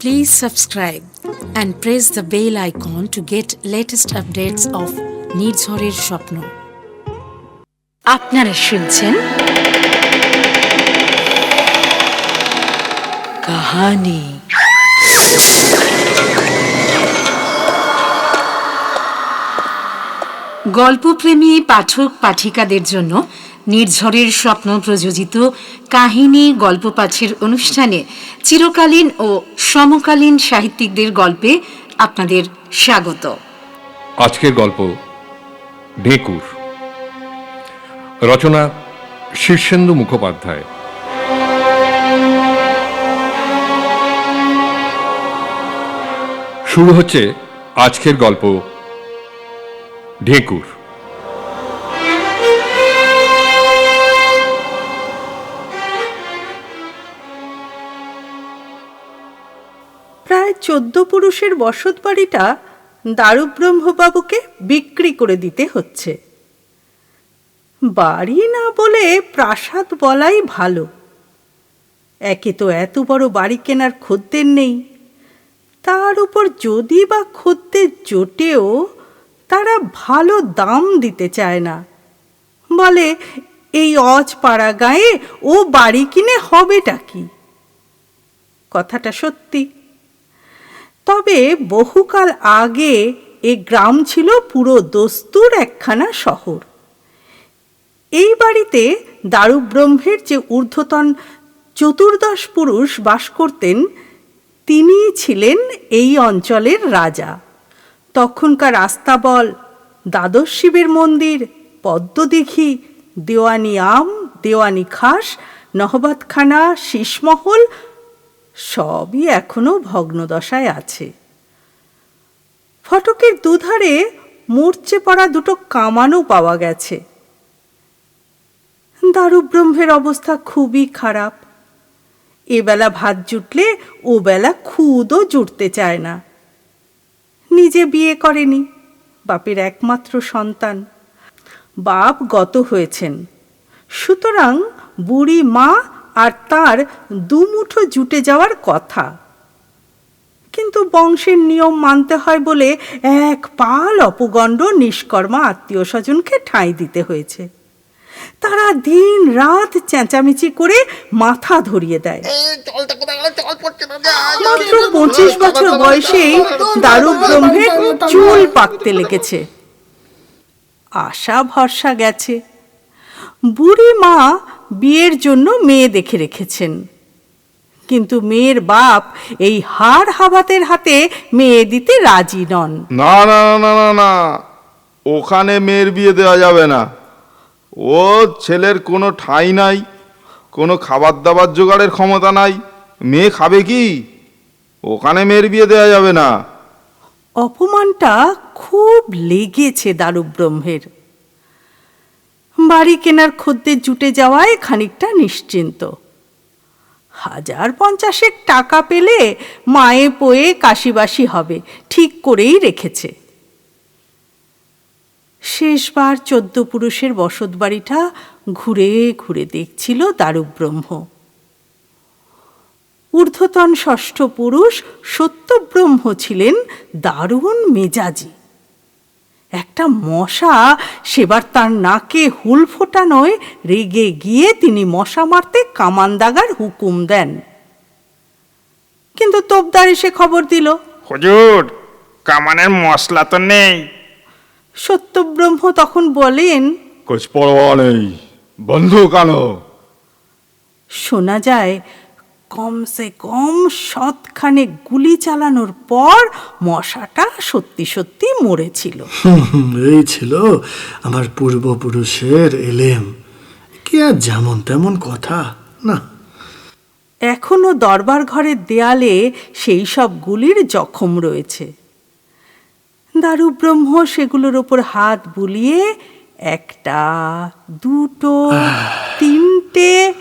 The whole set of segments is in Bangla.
Please subscribe and press the bell icon to get latest updates of নির্ঝরের স্বপ্ন আপনারা শুনছেন কাহানি গল্পপ্রেমী পাঠক পাঠিকাদের জন্য নির্ঝরের স্বপ্ন প্রযোজিত কাহিনী গল্প পাঠের অনুষ্ঠানে চিরকালীন ও সমকালীন সাহিত্যিকদের গল্পে আপনাদের স্বাগত। আজকের গল্প, ঢেকুর। রচনা, শীর্ষেন্দু মুখোপাধ্যায়। শুরু হচ্ছে আজকের গল্প, ঢেকুর। প্রায় চোদ্দ পুরুষের বসত বাড়িটা দারুব্রহ্মবাবুকে বিক্রি করে দিতে হচ্ছে। বাড়ি না বলে প্রাসাদ বলাই ভালো। একে তো এত বড় বাড়ি কেনার খদ্দের নেই। তার উপর যদি বা খদ্দের জোটেও তারা ভালো দাম দিতে চায় না। বলে, এই অজ পাড়া গায়ে ও বাড়ি কিনে হবেটা কি? কথাটা সত্যি। তবে বহুকাল আগে এ গ্রাম ছিল পুরো দস্তুর একখানা শহর। এই বাড়িতে দারুব্রহ্মের যে ঊর্ধ্বতন চতুর্দশ পুরুষ বাস করতেন তিনি ছিলেন এই অঞ্চলের রাজা। তখনকার আস্তাবল, দ্বাদশ শিবের মন্দির, পদ্মদিঘি, দেওয়ানি আম, দেওয়ানি খাস, নহবতখানা, শীষমহল সবই এখনও ভগ্নদশায় আছে। ফটকের দুধারে মূর্চে পড়া দুটো কামানও পাওয়া গেছে। দারুব্রহ্মের অবস্থা খুবই খারাপ। এবেলা ভাত জুটলে ও বেলা খুদও জুটতে চায় না। নিজে বিয়ে করেনি, বাপের একমাত্র সন্তান। বাপ গত হয়েছেন। সুতরাং বুড়ি মা আর তার দুমুঠো জুটে যাওয়ার কথা কিন্তু বংশের নিয়ম মানতে হয় বলে এক পাল অপগণ্ড নিষ্কর্মা আত্মীয় স্বজনকে ঠাঁই দিতে হয়েছে তারা দিন রাত চেঁচামেচি করে মাথা ধরিয়ে দেয় মাত্র পঁচিশ বছর বয়সেই দারু ব্রহ্মের চুল পাকতে লেগেছে আশা ভরসা গেছে বুড়ি মা বিয়ের জন্য মেয়ে দেখে রেখেছেন। কিন্তু মেয়ের বাপ এই হাড় হাবাতের হাতে মেয়ে দিতে রাজি নন। না না না না না। না ওখানে মেয়ের বিয়ে দেওয়া যাবে না। ও ছেলের কোনো ঠাঁই নাই কোনো খাবার দাবার জোগাড়ের ক্ষমতা নাই। মেয়ে খাবে কি? ওখানে মেয়ের বিয়ে দেওয়া যাবে না। অপমানটা খুব লেগেছে দারুব্রহ্মের। বাড়ি কেনার খদ্দের জুটে যাওয়ায় খানিকটা নিশ্চিন্ত। হাজার পঞ্চাশেক টাকা পেলে মায়ে পোয়ে কাশিবাসি হবে, ঠিক করেই রেখেছে। শেষবার চোদ্দ পুরুষের বসত বাড়িটা ঘুরে ঘুরে দেখছিল দারুব্রহ্ম। ঊর্ধ্বতন ষষ্ঠ পুরুষ সত্যব্রহ্ম ছিলেন দারুণ মেজাজি। একটা মশা সেবার তার নাকে হুল ফোটানোয় রেগে গিয়ে তিনি মশা মারতে কামান দাগার হুকুম দেন। কিন্তু তোপদার এসে খবর দিল হুজুর কামানের মশলা তো নেই। সত্যব্রহ্ম তখন বলেন কোচ পরোয়া নেই বন্ধু কানো শোনা যায় কমসে কম শতখানে গুলি চালানোর পর মশাটা সত্যি সত্যি মরেছিল। এই ছিল আমার পূর্বপুরুষের এলেম। কি আর যেমন তেমন কথা না। এখনও দরবার ঘরের দেয়ালে সেই সব গুলির জখম রয়েছে। দারুব্রহ্ম সেগুলোর ওপর হাত বুলিয়ে একটা দুটো তিনটে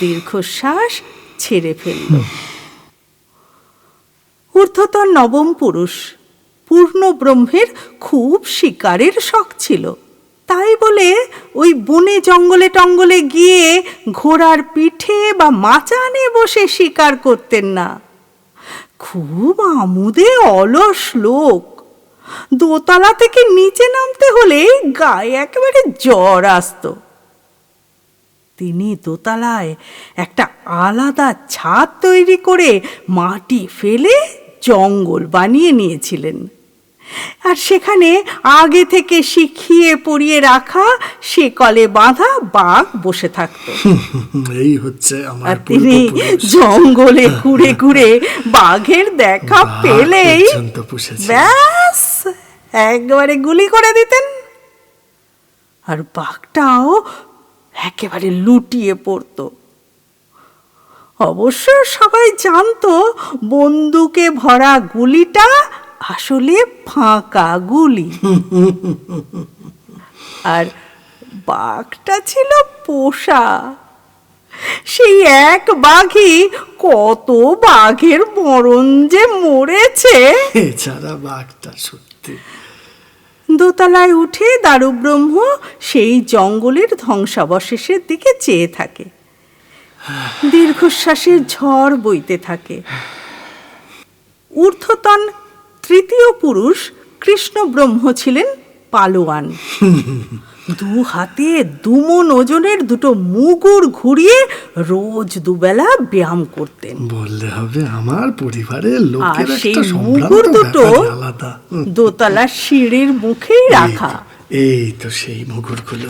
দীর্ঘশ্বাস ছেড়ে ফেলল। ঊর্ধ্বতন নবম পুরুষ পূর্ণ ব্রহ্মের খুব শিকারের শখ ছিল। তাই বলে ওই বনে জঙ্গলে টঙ্গলে গিয়ে ঘোড়ার পিঠে বা মাচানে বসে শিকার করতেন না। খুব আমুদে অলস লোক। দোতলা থেকে নিচে নামতে হলে গায়ে একেবারে জ্বর আসতো। তিনি দোতলায় একটা আলাদা ছাদ তৈরি করে মাটি ফেলে জঙ্গল বানিয়ে নিয়েছিলেন। আর সেখানে আগে থেকে শিখিয়ে পড়িয়ে রাখা সে কলে বাঁধা বাঘ বসে থাকতো। এই হচ্ছে আমার তিনি জঙ্গলে ঘুরে ঘুরে বাঘের দেখা পেলেই ব্যাস একবারে গুলি করে দিতেন। আর বাঘটাও একেবারে লুটিয়ে পড়তো। অবশ্য সবাই জানতো, বন্দুকে ভরা গুলিটা আসলে ফাঁকা গুলি। আর বাঘটা ছিল পোষা। সেই এক বাঘই কত বাঘের মরণ যে মরেছে। এছাড়া বাঘটা সত্যি দোতলায় উঠে দারুব্রহ্ম সেই জঙ্গলের ধ্বংসাবশেষের দিকে চেয়ে থাকে। দীর্ঘশ্বাসের ঝড় বইতে থাকে। ঊর্ধ্বতন তৃতীয় পুরুষ কৃষ্ণ ব্রহ্ম ছিলেন পালোয়ান। দু হাতে দুমন ওজনের দুটো মুগুর ঘুরিয়ে রোজ দুবেলা ব্যায়াম করতেন। বললে হবে আমার পরিবারের লোকের সেই একটা মুগুর দুটো। দোতলা সিঁড়ির মুখেই রাখা। এই তো সেই মুগুরগুলো।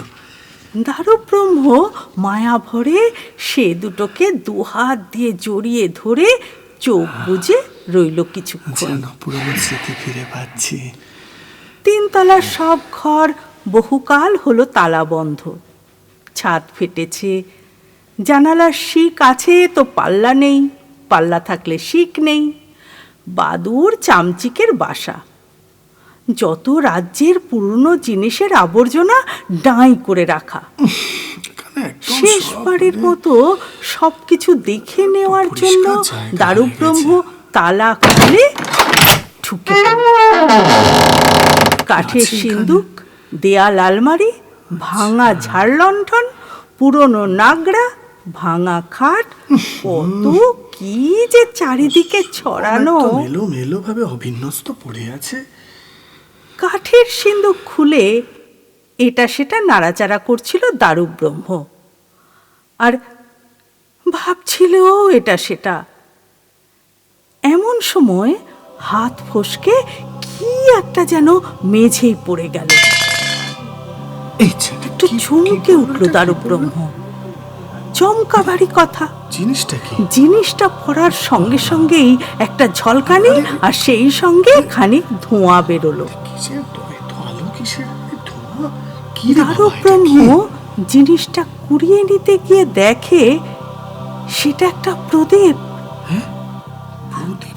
দারুব্রহ্ম মায়া ভরে সে দুটোকে দুহাত দিয়ে জড়িয়ে ধরে চোখ বুজে রইল কিছুক্ষণ। যেন পুরনো স্মৃতি ফিরে পাচ্ছি। তিনতলার সব ঘর বহুকাল হলো তালা বন্ধ। ছাদ ফেটেছে জানালার শিক আছে তো পাল্লা নেই পাল্লা থাকলে শিক নেই বাদুর চামচিকের বাসা। যত রাজ্যের পুরনো জিনিসের আবর্জনা ডাঁই করে রাখা। শেষবারের সব মতো সবকিছু দেখে নেওয়ার জন্য দারুব্রহ্ম তালা খুলে ঠুকে কাঠের সিন্দুক দেয়াল আলমারি ভাঙা ঝাড়লণ্ঠন পুরনো নাগড়া ভাঙা খাট কত কি যে চারিদিকে ছড়ানো। মেলো মেলো ভাবে অবিন্যস্ত পড়ে আছে। কাঠের সিন্দুক খুলে এটা সেটা নাড়াচাড়া করছিল দারুব্রহ্ম। আর ভাবছিল এটা সেটা। এমন সময় হাত ফসকে কি একটা যেন মেঝেই পড়ে গেল। এই একটু চমকে উঠল দারুব্রহ্ম চমকা কথা। জিনিসটা কি? জিনিসটা পড়ার সঙ্গে সঙ্গেই একটা ঝলকানি আর সেই সঙ্গে খানিক ধোঁয়া বেরোলো। দারুব্রহ্ম জিনিসটা কুড়িয়ে নিতে গিয়ে দেখে সেটা একটা প্রদীপ।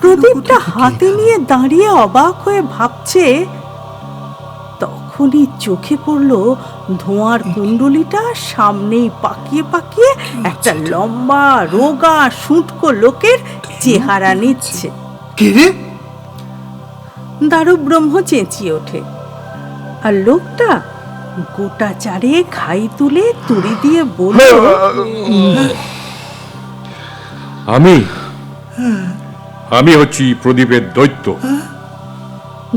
প্রদীপটা হাতে নিয়ে দাঁড়িয়ে অবাক হয়ে ভাবছে তখনই চোখে পড়ল ধোঁয়ার কুণ্ডলিটা সামনেই পাকিয়ে পাকিয়ে একটা লম্বা রোগা শুঁটকো লোকের চেহারা নিচ্ছে। কে রে? দারুব্রহ্ম চেঁচিয়ে ওঠে। আর লোকটা গোটা চারে খাই তুলে তুড়ি দিয়ে বলল আমি আমি হচ্ছি প্রদীপের দৈত্য।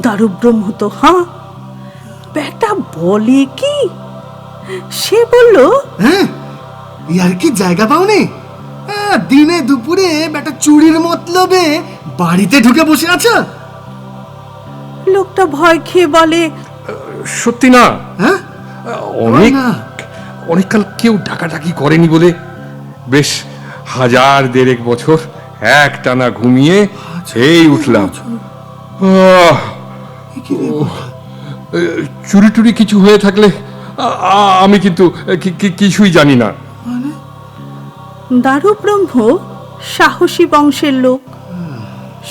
দারুব্রহ্ম তো হাঁ? বেটা বলে কি? সে বলল হ্যাঁ ইয়ার কি জায়গা পাওনি? হ্যাঁ, দিনে দুপুরে বেটা চুরির মতলবে বাড়িতে ঢুকে বসে আছো। লোকটা ভয় খেয়ে বলে সত্যি না। হ্যাঁ? অনেক। অনেককাল কেউ ডাকাডাকি করেনি বলে। বেশ হাজার দেড়েক বছর এক টানা ঘুমিয়ে এই উঠলাম। আহ, কি রে বাবা? এ, চুরি টুরি কিছু হয়ে থাকলে আমি কিন্তু কিছুই জানি না। দারুব্রহ্ম সাহসী বংশের লোক।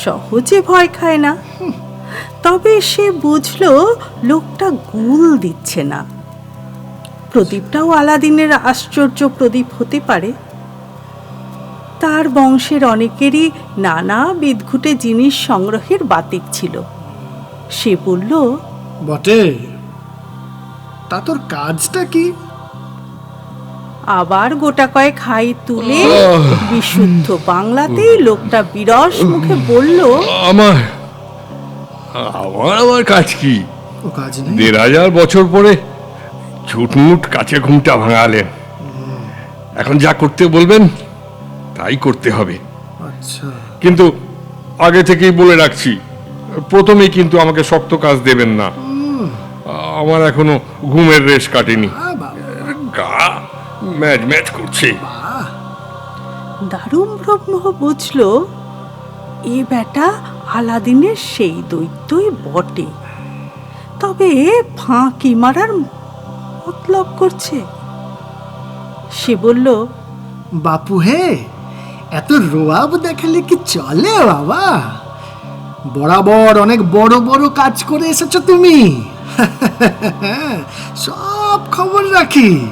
সহজে ভয় খায় না। তবে সে বুঝল লোকটা গুল দিচ্ছে না। প্রদীপটাও আলাদিনের আশ্চর্য প্রদীপ হতে পারে। তার বংশের অনেকেরই নানা বিদঘুটে জিনিস সংগ্রহের বাতিক ছিল। সে বলল বটে। তা তোর কাজটা কি? আবার গোটা কয়েক হাই তুলে বিশুদ্ধ বাংলাতেই লোকটা বিরস মুখে বলল আমার আমার আমার কাজ কি? ও কাজ নেই। দেড় হাজার বছর পরে ছুটমুট কাছে ঘুমটা ভাঙালেন। এখন যা করতে বলবেন তাই করতে হবে। আচ্ছা। কিন্তু আগে থেকেই বলে রাখছি প্রথমেই কিন্তু আমাকে শক্ত কাজ দেবেন না। আমার এখনও ঘুমের রেশ কাটেনি। আ গা ম্যাচ ম্যাচ করছে। দারুণ ব্রহ্ম বুঝল এ বেটা আলাদিনের সেই দৈত্যই বটে। তবে ফাঁকি মারার মতলব করছে। সে বলল বাপু হে এত রোয়াব দেখালে কি চলে বাবা? বরাবর অনেক বড় বড় কাজ করে এসেছ তুমি। সব খবর রাখি।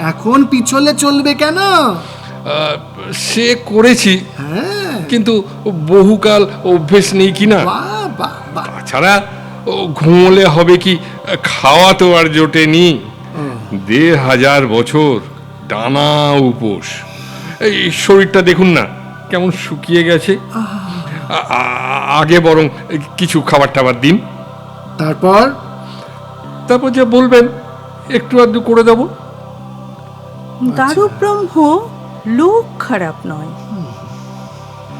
এখন পিছলে চলবে কেন? সে করেছি। হ্যাঁ। কিন্তু বহুকাল অভ্যেস নেই কি না? তাছাড়া ঘুমোলে হবে কি? খাওয়া তো আর জোটেনি। দেড় হাজার বছর টানা উপোস। এই শরীরটা দেখুন না কেমন শুকিয়ে গেছে। আগে বরং কিছু খাবার টাবার দিন। তারপর? তারপর যে বলবেন একটু আধটু করে দেবো। দারু ব্রহ্ম লোক খারাপ নয়।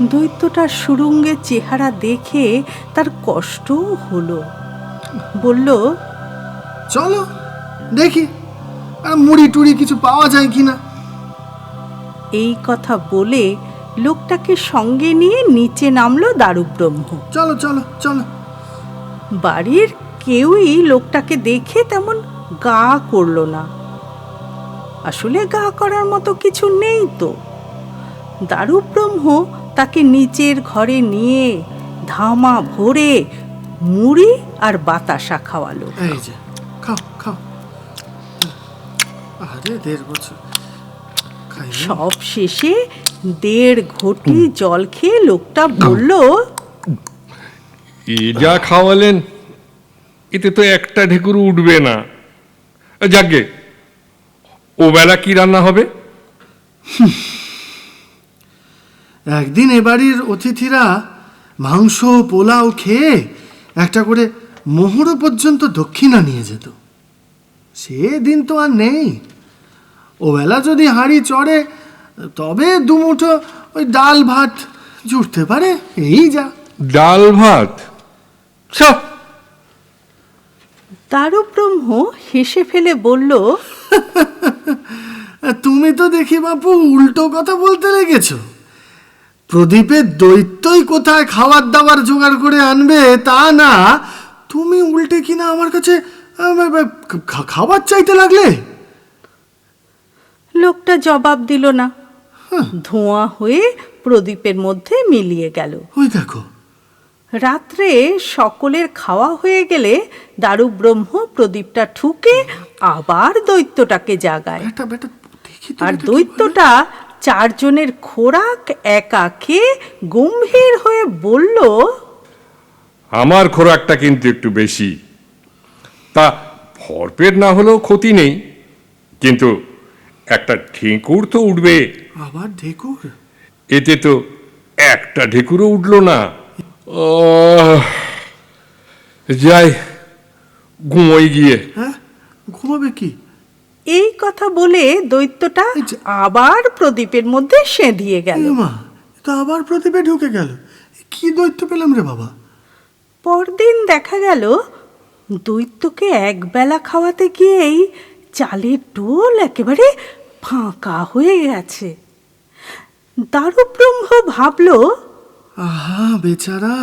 দৈত্যটার সুরঙ্গের চেহারা দেখে তার কষ্ট হলো। বলল চলো দেখি আর মুড়ি টুড়ি কিছু পাওয়া যায় কিনা। এই কথা বলে লোকটাকে সঙ্গে নিয়ে নিচে নামলো দারুব্রহ্ম। চলো চলো চলো। বাড়ির কেউই লোকটাকে দেখে তেমন গা করল না। আসলে গা করার মতো কিছু নেই তো। দারুব্রহ্ম তাকে নিচের ঘরে নিয়ে ধামা ভরে মুড়ি আর বাতাসা খাওয়ালো। এই যে খাও খাও। আরে দেড় বছর। সব শেষে দেড় ঘটি জল খেয়ে লোকটা বলল এ যা খাওয়ালেন? এতে তো একটা ঢেকুর উঠবে না। যাকে ও বেলা কি রান্না হবে? একদিন এ বাড়ির অতিথিরা মাংস পোলাও খেয়ে একটা করে মোহরও পর্যন্ত দক্ষিণা নিয়ে যেত। সে দিন তো আর নেই। ওবেলা যদি হাঁড়ি চড়ে তবে দুমুঠো ওই ডাল ভাত জুটতে পারে। এই যা। ডাল ভাত? সব দারুব্রহ্ম হেসে ফেলে বলল তুমি তো দেখি বাপু উল্টো কথা বলতে লেগেছো। প্রদীপের দৈত্যই কোথায় খাবার দাবার জোগাড় করে আনবে তা না। তুমি উল্টে কিনা আমার কাছে খাবার চাইতে লাগলে? লোকটা জবাব দিল না। ধোঁয়া হয়ে প্রদীপের মধ্যে মিলিয়ে গেল। ওই দেখো রাত্রে সকলের খাওয়া হয়ে গেলে দারুব্রহ্ম প্রদীপটা ঠুকে আবার দৈত্যটাকে জাগায়। আর দৈত্যটা চারজনের খোরাক একা খেয়ে গম্ভীর হয়ে বলল আমার খোরাকটা কিন্তু একটু বেশি। তা ভরপেট না হলেও ক্ষতি নেই। কিন্তু একটা ঢেঁকুর তো উঠবে। আবার ঢেকুর? এতে তো একটা ঢেকুরও উঠল না। যাই ঘুমোই গিয়ে। হ্যাঁ? ঘুমাবে কি? এই কথা বলে দৈত্যটা আবার প্রদীপের মধ্যে সেঁধিয়ে গেল। মা তো আবার প্রদীপে ঢুকে গেল। কি দৈত্য পেলাম রে বাবা? পরদিন দেখা গেল দৈত্যকে একবেলা খাওয়াতে গিয়েই চালের ডোল একেবারে ফাঁকা হয়ে গেছে। দারুব্রহ্ম ভাবল আহা, বেচারা,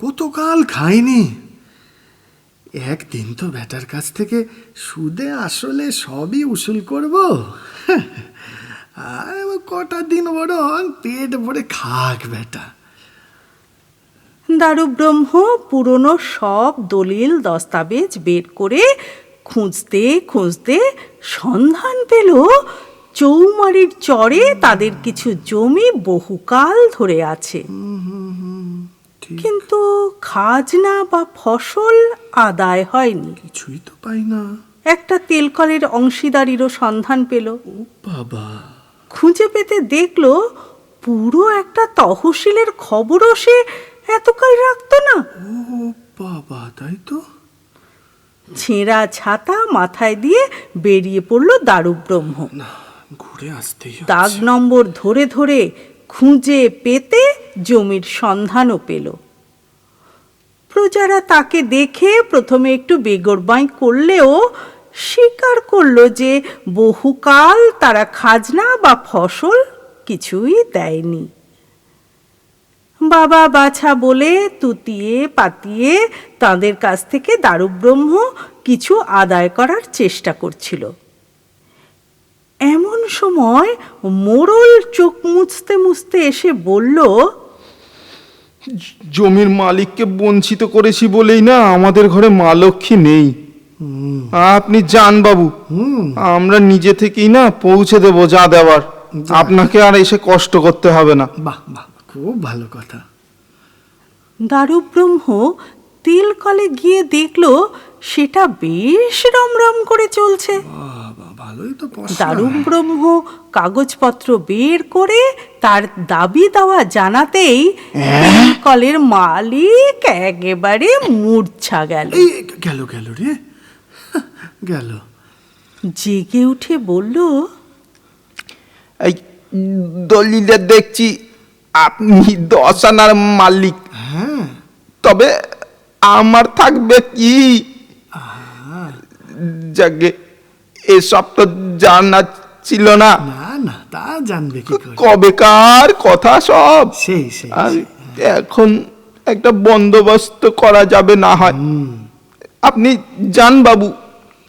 কতকাল খাইনি। একদিন তো বেটার কাছ থেকে সুদে আসলে সবই উসুল করব। কটা দিন বরং পেট ভরে খাক বেটা। দারুব্রহ্ম পুরনো সব দলিল, দস্তাবেজ বের করে খুঁজতে খুঁজতে সন্ধান পেল। চৌমারির চরে তাদের কিছু জমি বহুকাল ধরে আছে। কিন্তু খাজনা বা ফসল আদায় হয়নি। কিছুই তো পাই না। একটা তেলকলের অংশীদারিরও সন্ধান পেল। বাবা। খুঁজে পেতে দেখল পুরো একটা তহসিলের খবরও সে এতকাল রাখতো না। ও বাবা তাই তো। ছেঁড়া ছাতা মাথায় দিয়ে বেরিয়ে পড়ল দারুব্রহ্ম। না ঘুরে আসতেই দাগ নম্বর ধরে ধরে খুঁজে পেতে জমির সন্ধানও পেল। প্রজারা তাকে দেখে প্রথমে একটু বেগরবাই করলেও স্বীকার করল যে বহুকাল তারা খাজনা বা ফসল কিছুই দেয়নি। বাবা বাছা বলে তুতিয়ে পাতিয়ে তাদের কাছ থেকে দারুব্রহ্ম কিছু আদায় করার চেষ্টা করছিল। এমন সময় মোড়ল চোখ মুছতে মুছতে এসে বলল জমির মালিককে বঞ্চিত করেছি বলেই না আমাদের ঘরে মা লক্ষ্মী নেই। আপনি যান বাবু। আমরা নিজে থেকেই না পৌঁছে দেবো যা দেওয়ার। আপনাকে আর এসে কষ্ট করতে হবে না। বাহ বাহ খুব ভালো কথা। দারুব্রহ্ম তেলকলে গিয়ে দেখল সেটা বেশ রমরম করে চলছে। পয়সা। দারুব্রহ্ম কাগজপত্র বের করে তার দাবি দেওয়া জানাতেই কলের মালিক একেবারে মূর্ছা গেল। গেল গেল রে। গেল। জেগে উঠে বলল এই দলিলে দেখছি আপনি দশ আনার মালিক। হ্যাঁ। তবে আমার থাকবে কি? যাকে এসব তো জানা ছিল না। না না তা জানবে কি করে? কবেকার কথা সব। সেই সেই আর এখন একটা বন্দোবস্ত করা যাবে না হয়। আপনি যান বাবু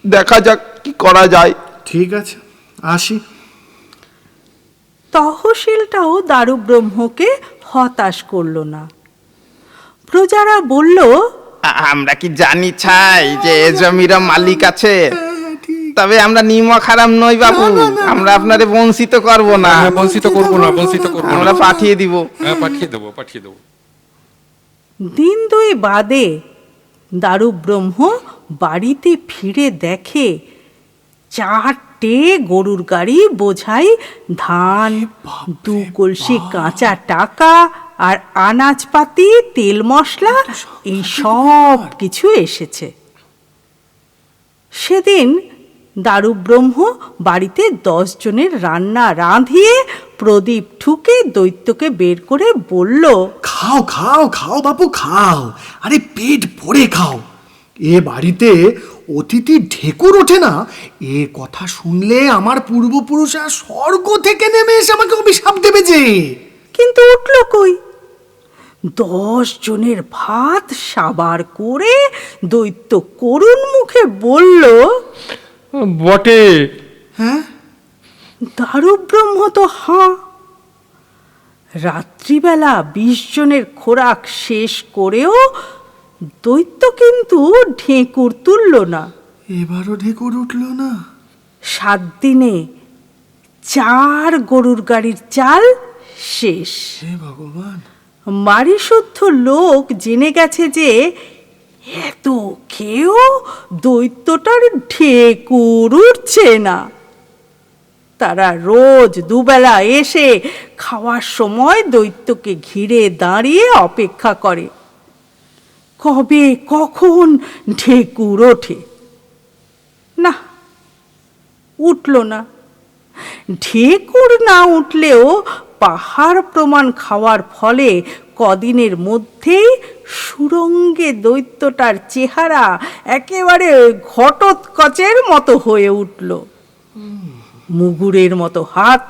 দেখা যাক কি করা যায়। ঠিক আছে আসি। তহসিলটাও দারুব্রহ্মকে হতাশ করল না। প্রজারা বলল আমরা কি জানি ছাই যে এ জমির মালিক আছে? তবে আমরা নিমক হারাম নই বাবু। আমরা আপনারে বঞ্চিত করব না। হ্যাঁ বঞ্চিত করব না বঞ্চিত করব আমরা পাঠিয়ে দিব। হ্যাঁ পাঠিয়ে দেবো পাঠিয়ে দেবো। দিন দুই বাদে দারু ব্রহ্ম বাড়িতে ফিরে দেখে চারটে গরুর গাড়ি বোঝাই ধান দু কলসি কাঁচা টাকা আর আনাজপাতি তেল মশলা এই সব কিছু এসেছে। সেদিন দারুব্রহ্ম বাড়িতে দশ জনের রান্না রাঁধিয়ে প্রদীপ ঠুকে দৈত্যকে বের করে বলল খাও খাও খাও বাপু খাও। আরে পেট ভরে খাও। এ বাড়িতে অতিথি ঢেকুর ওঠে না এ কথা শুনলে আমার পূর্বপুরুষরা স্বর্গ থেকে নেমে এসে আমাকে অভিশাপ দেবে যে। কিন্তু উঠল কই? দশ জনের ভাত সাবার করে দৈত্য করুণ মুখে বলল বটে। হ্যাঁ? দারুব্রহ্ম তো হাঁ। রাত্রিবেলা বিশ জনের খোরাক শেষ করেও দৈত্য কিন্তু ঢেকুর তুলল না। এবারও ঢেকুর উঠল না? সাত দিনে চার গরুর গাড়ির চাল শেষ। হে ভগবান। বাড়ি শুদ্ধ লোক জেনে গেছে যে এত খেয়েও দৈত্যটার ঢেকুর উঠছে না। তারা রোজ দুবেলা এসে খাওয়ার সময় দৈত্যকে ঘিরে দাঁড়িয়ে অপেক্ষা করে। কবে কখন ঢেকুর ওঠে? না, উঠল না। ঢেকুর না উঠলেও পাহাড় প্রমাণ খাওয়ার ফলে কদিনের মধ্যেই সুরঙ্গে দৈত্যটার চেহারা একেবারে ঘটোৎকচের মতো হয়ে উঠল। মুগুরের মতো হাত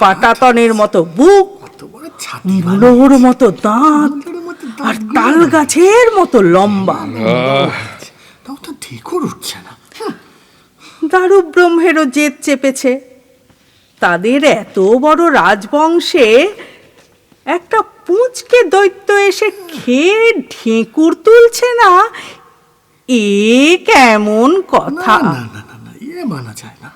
পাটাতনের মতো বুক মুলোর মতো দাঁত আর তাল গাছের মতো লম্বা। ঢেকুর উঠছে না। হ্যাঁ, দারু ব্রহ্মেরও জেদ চেপেছে। তাদের এত বড় রাজবংশে একটা পুঁচকে দৈত্য এসে খেয়ে ঢেঁকুর তুলছে না? এ কেমন কথা? না না না না না ইয়ে মানা যায় না।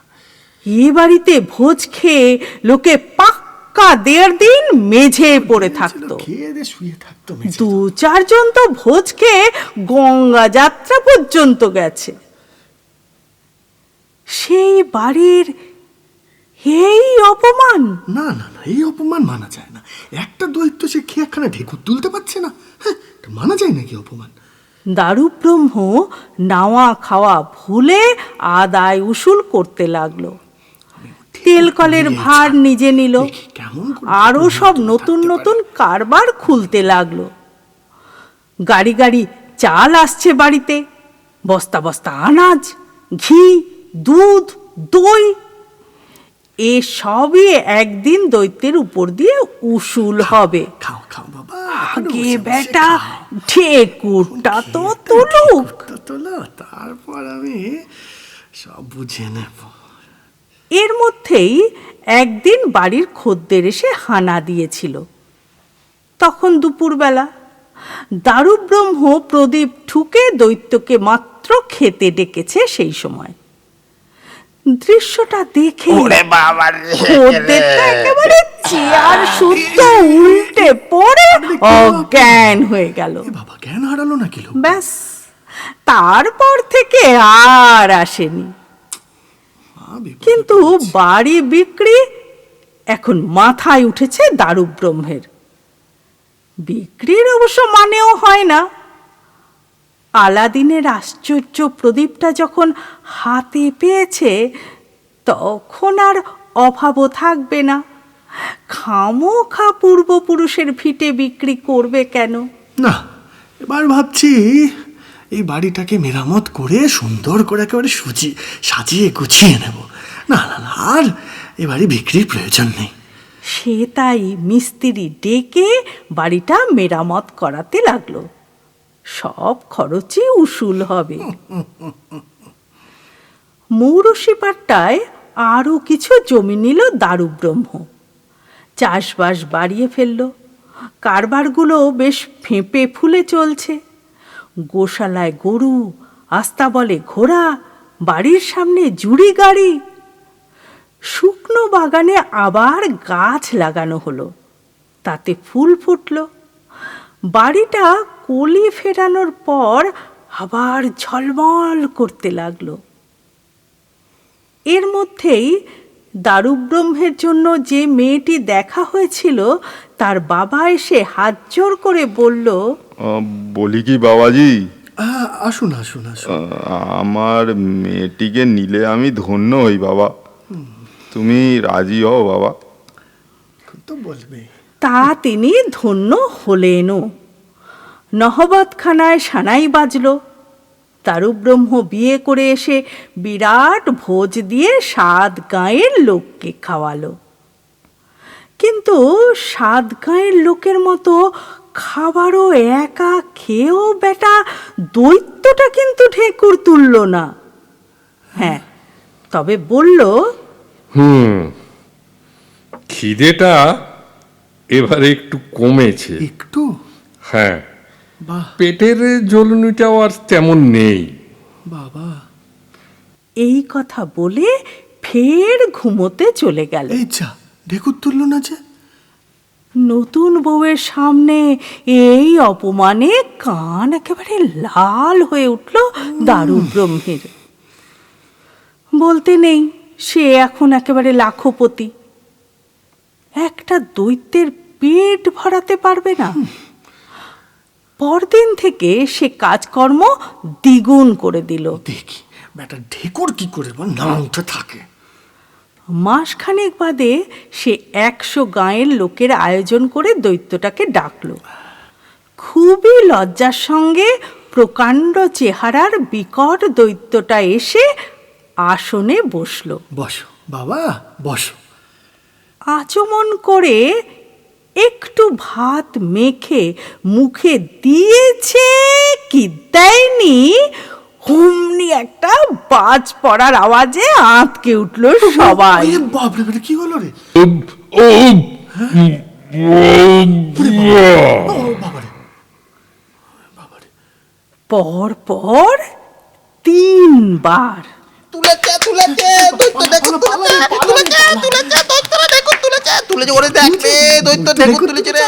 এ বাড়িতে ভোজ খেয়ে লোকে পাক্কা দেড় দিন মেঝে পড়ে থাকতো। খেয়ে দিয়ে শুয়ে থাকতো মেঝে। দু চারজন তো ভোজ খেয়ে গঙ্গা যাত্রা পর্যন্ত গেছে। সেই বাড়ির এই অপমান। না না না এই অপমান মানা যায় না। একটা দৈত্য সে খেয়ে একখানা ঢেকুর তুলতে পারছে না। হ্যাঁ এটা মানা যায় নাকি অপমান? দারুব্রহ্ম নাওয়া খাওয়া ভুলে আদায় উসুল করতে লাগল। তেল কলের ভার নিজে নিল। আরও সব নতুন নতুন কারবার খুলতে লাগল। গাড়ি গাড়ি চাল আসছে বাড়িতে। বস্তা বস্তা আনাজ ঘি দুধ দই এ সবই একদিন দৈত্যের উপর দিয়ে উসুল হবে। খাও খাও বাবা আগে বেটা ঠেকুরটা তো তুলুক। তো তোলো তারপর আমি সব বুঝে নেব। এর মধ্যেই একদিন বাড়ির খদ্দের এসে হানা দিয়েছিল। তখন দুপুরবেলা দারুব্রহ্ম প্রদীপ ঠুকে দৈত্যকে মাত্র খেতে ডেকেছে সেই সময়। দৃশ্যটা দেখে খদ্দেরটা একেবারে চেয়ার শুদ্ধ উল্টে পড়ে অজ্ঞান হয়ে গেল। বাবা জ্ঞান হারালো নাকি লোক? ব্যাস। তারপর থেকে আর আসেনি। কিন্তু বাড়ি বিক্রি এখন মাথায় উঠেছে দারুব্রহ্মের। বিক্রির অবশ্য মানেও হয় না। আলাদিনের আশ্চর্য প্রদীপটা যখন হাতে পেয়েছে তখন আর অভাবও থাকবে না। খামোখা পূর্বপুরুষের ভিটে বিক্রি করবে কেন? না এবার ভাবছি এই বাড়িটাকে মেরামত করে সুন্দর করে একেবারে সুজি সাজিয়ে গুছিয়ে নেব। না না না আর এ বাড়ি বিক্রির প্রয়োজন নেই। সে তাই মিস্ত্রি ডেকে বাড়িটা মেরামত করাতে লাগল। সব খরচই উসুল হবে। মৌরসিপাট্টায় আরও কিছু জমি নিল দারুব্রহ্ম। চাষবাস বাড়িয়ে ফেলল। কারবারগুলো বেশ ফেঁপে ফুলে চলছে। গোশালায় গরু, আস্তাবলে ঘোড়া, বাড়ির সামনে জুড়ি গাড়ি। শুকনো বাগানে আবার গাছ লাগানো হলো। তাতে ফুল ফুটলো। বাড়িটা কলি ফেরানোর পর আবার ঝলমল করতে লাগল। এর মধ্যেই দারুব্রহ্মের জন্য যে মেয়েটি দেখা হয়েছিল তার বাবা এসে হাত জোর করে বলল বলি কি বাবাজি? আসুন আসুন আসুন। আমার মেয়েটিকে নিলে আমি ধন্য হই বাবা। তুমি রাজি হও বাবা। তো বলবে। তা তিনি ধন্য হলেনও। নহবতখানায় সানাই বাজল। তারুব্রহ্ম বিয়ে করে এসে বিরাট ভোজ দিয়ে সাত গাঁয়ের লোককে খাওয়ালো। কিন্তু সাত গাঁয়ের লোকের মতো খাবারও একা খেয়েও বেটা দৈত্যটা কিন্তু ঢেকুর তুলল না। হ্যাঁ তবে বলল হুম খিদেটা এবারে একটু কমেছে। একটু? হ্যাঁ। পেটের জ্বলনিটাও আর তেমন নেই। বাবা। এই কথা বলে ফের ঘুমোতে চলে গেল। এই যা ঢেকুর তুললো না যে? নতুন বউয়ের সামনে এই অপমানে কান একেবারে লাল হয়ে উঠল দারু ব্রহ্মের। বলতে নেই সে এখন একেবারে লাখপতি। একটা দৈত্যের পেট ভরাতে পারবে না। পরদিন থেকে সে কাজকর্ম দ্বিগুণ করে দিল। দেখি বেটা ঢেকুর কি করে না উঠে থাকে। মাসখানেক বাদে সে একশো গাঁয়ের লোকের আয়োজন করে দৈত্যটাকে ডাকলো। খুবই লজ্জার সঙ্গে প্রকাণ্ড চেহারার বিকট দৈত্যটা এসে আসনে বসল। বসো বাবা বসো। আচমন করে একটু ভাত মেখে মুখে দিয়েছে কি দেয়নি? হুমনি একটা বাজ পড়ার আওয়াজে আঁতকে উঠল সবাই। ওই বাপরে কি হলো রে? ও বাবারে বাবারে। পর পর তিনবার। তুলেছে তুলেছে তুলেছে তুলেছে তুলেছে ঢেকুর তুলেছে? তুলেছে ওরে দেখ রে দৈত্য ঢেকুর তুলেছে রে।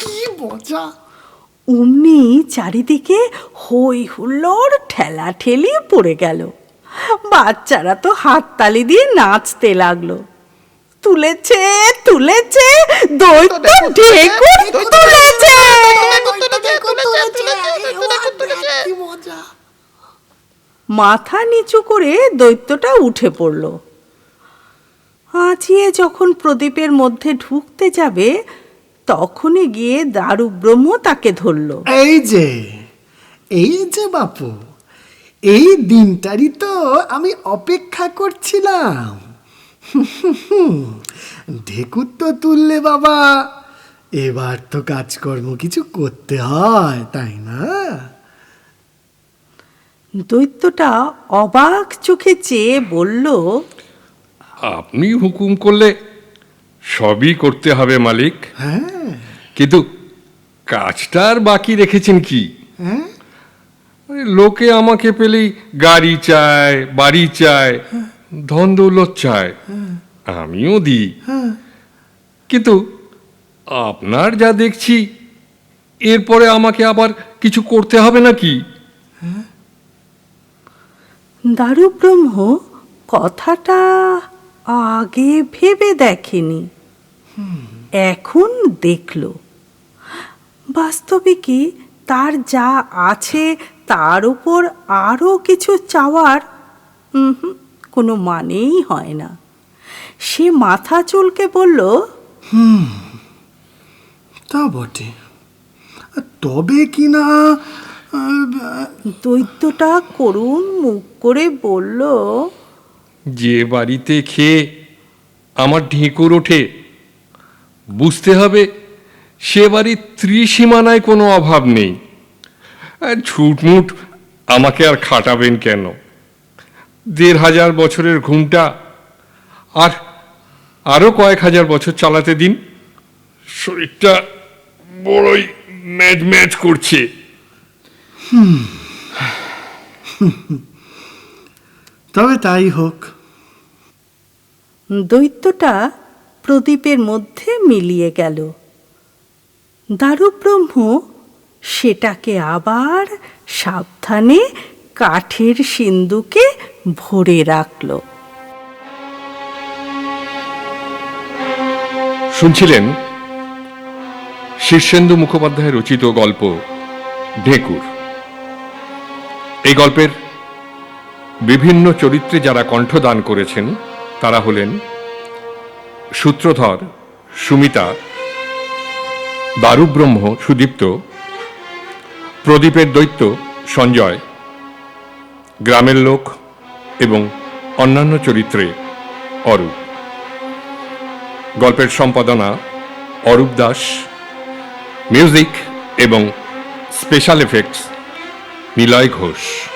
কি মজা। অমনি চারিদিকে হই হুল্লোড় ঠেলা ঠেলি পড়ে গেল। বাচ্চারা তো হাততালি দিয়ে নাচতে লাগল। তুলেছে তুলেছে দৈত্য ঢেকুর তুলেছে মাথা নিচু করে দৈত্যটা উঠে পড়ল। আঁচিয়ে যখন প্রদীপের মধ্যে ঢুকতে যাবে তখনই গিয়ে দারু ব্রহ্ম তাকে ধরল। এই যে এই যে বাপু এই দিনটারই তো আমি অপেক্ষা করছিলাম। ঢেকুর তো তুললে বাবা এবার তো কাজকর্ম কিছু করতে হয় তাই না? দৈত্যটা অবাক চোখে চেয়ে বলল আপনি হুকুম করলে সবই করতে হবে মালিক। হ্যাঁ। কিন্তু কাজটা আর বাকি রেখেছেন কি? হ্যাঁ। লোকে আমাকে পেলেই গাড়ি চায় বাড়ি চায় ধন দৌলত চায় আমিও দিই। কিন্তু আপনার যা দেখছি এরপরে আমাকে আবার কিছু করতে হবে নাকি? দারু ব্রহ্ম কথাটা আগে ভেবে দেখেনি। এখন দেখল। বাস্তবে কি তার যা আছে তার উপর আরও কিছু চাওয়ার কোনো মানেই হয় না। সে মাথা চুলকে বলল তা বটে। তবে কি না দৈত্যটা করুণ মুখ করে বলল যে বাড়িতে খেয়ে আমার ঢেঁকুর ওঠে, বুঝতে হবে সে বাড়ির ত্রিসীমানায় কোনো অভাব নেই। ছুটমুট আমাকে আর খাটাবেন কেন? দেড় হাজার বছরের ঘুমটা আর আরও কয়েক হাজার বছর চালাতে দিন। শরীরটা বড়ই ম্যাচ ম্যাচ করছে। তবে তাই হোক। দৈত্যটা প্রদীপের মধ্যে মিলিয়ে গেল। দারুব্রহ্ম সেটাকে আবার সাবধানে কাঠের সিন্দুকে ভরে রাখল। শুনছিলেন শীর্ষেন্দু মুখোপাধ্যায় রচিত গল্প ঢেকুর। এই গল্পের বিভিন্ন চরিত্রে যারা কণ্ঠদান করেছেন তারা হলেন সূত্রধর, সুমিতা দারুব্রহ্ম সুদীপ্ত, প্রদীপের দৈত্য সঞ্জয়, গ্রামের লোক এবং অন্যান্য চরিত্রে অরূপ। গল্পের সম্পাদনা অরূপ দাস, মিউজিক এবং স্পেশাল এফেক্টস নিলয় ঘোষ।